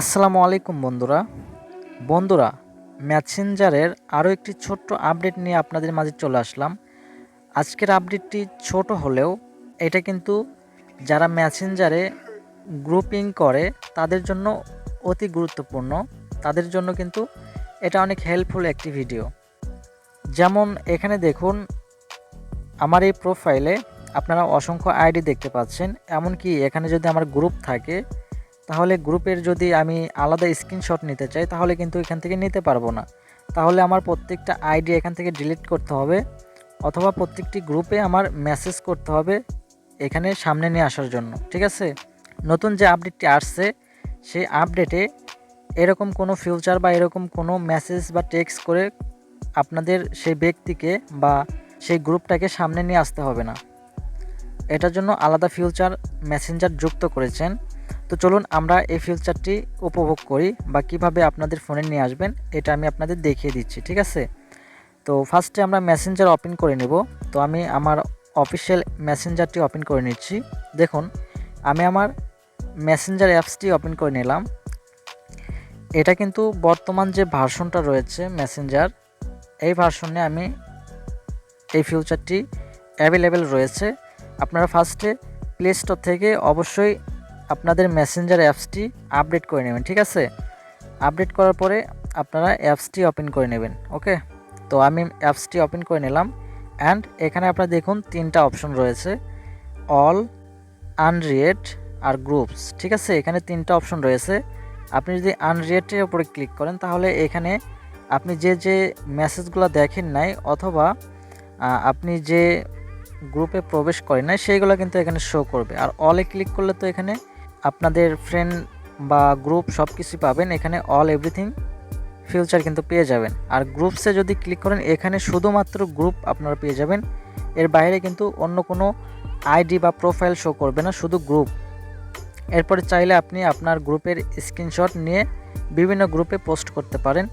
আসসালামু আলাইকুম বন্ধুরা। বন্ধুরা ম্যাসেঞ্জারের আরও একটি ছোট্ট আপডেট নিয়ে আপনাদের মাঝে চলে আসলাম। আজকের আপডেটটি ছোট হলেও এটা কিন্তু যারা ম্যাসেঞ্জারে গ্রুপিং করে, তাদের জন্য অতি গুরুত্বপূর্ণ। তাদের জন্য কিন্তু এটা অনেক হেল্পফুল একটি ভিডিও যেমন এখানে দেখুন, আমার এই প্রোফাইলে আপনারা অসংখ্য আইডি দেখতে পাচ্ছেন। এমনকি এখানে যদি আমার গ্রুপ থাকে তাহলে গ্রুপের যদি আমি আলাদা স্ক্রিনশট নিতে চাই, তাহলে কিন্তু এখান থেকে নিতে পারব না। তাহলে আমার প্রত্যেকটা আইডি এখান থেকে ডিলিট করতে হবে, অথবা প্রত্যেকটি গ্রুপে আমার মেসেজ করতে হবে এখানে সামনে নিয়ে আসার জন্য, ঠিক আছে? নতুন যে আপডেটটি আসছে, সেই আপডেটে এরকম কোনো ফিউচার বা এরকম কোনো মেসেজ বা টেক্সট করে আপনাদের সেই ব্যক্তিকে বা সেই গ্রুপটাকে সামনে নিয়ে আসতে হবে না। এটার জন্য আলাদা ফিউচার মেসেঞ্জার যুক্ত করেছেন। তো চলুন আমরা এই ফিউচারটি উপভোগ করি বা কীভাবে আপনাদের ফোনে নিয়ে আসবেন, এটা আমি আপনাদের দেখিয়ে দিচ্ছি, ঠিক আছে? তো ফার্স্টে আমরা মেসেঞ্জার ওপেন করে নেব। তো আমি আমার অফিসিয়াল মেসেঞ্জারটি ওপেন করে নিচ্ছি। দেখুন, আমি আমার মেসেঞ্জার অ্যাপসটি ওপেন করে নিলাম। এটা কিন্তু বর্তমান যে ভার্সনটা রয়েছে মেসেঞ্জার এই ভার্সনে আমি এই ফিউচারটি অ্যাভেলেবেল রয়েছে। আপনারা ফার্স্টে প্লে স্টোর থেকে অবশ্যই আপনাদের মেসেঞ্জার অ্যাপসটি আপডেট করে নেবেন, ঠিক আছে? আপডেট করার পরে আপনারা অ্যাপসটি ওপেন করে নেবেন ওকে তো আমি অ্যাপসটি ওপেন করে নিলাম অ্যান্ড এখানে আপনারা দেখুন তিনটা অপশন রয়েছে অল আনরিয়েট আর গ্রুপস ঠিক আছে? এখানে তিনটা অপশন রয়েছে, আপনি যদি আনরিয়েটের উপরে ক্লিক করেন, তাহলে এখানে আপনি যে যে মেসেজগুলো দেখেন নাই, অথবা আপনি যে গ্রুপে প্রবেশ করেন নাই, সেইগুলো কিন্তু এখানে শো করবে, আর অলে ক্লিক করলে তো এখানে আপনাদের ফ্রেন্ড বা গ্রুপ সব কিছুই পাবেন। এখানে অল এভরিথিং ফিউচার কিন্তু পেয়ে যাবেন। আর গ্রুপসে যদি ক্লিক করেন, এখানে শুধুমাত্র গ্রুপ আপনারা পেয়ে যাবেন। এর বাইরে কিন্তু অন্য কোনো আইডি বা প্রোফাইল শো করবে না, শুধু গ্রুপ এরপরে চাইলে আপনি আপনার গ্রুপের স্ক্রিনশট নিয়ে বিভিন্ন গ্রুপে পোস্ট করতে পারেন।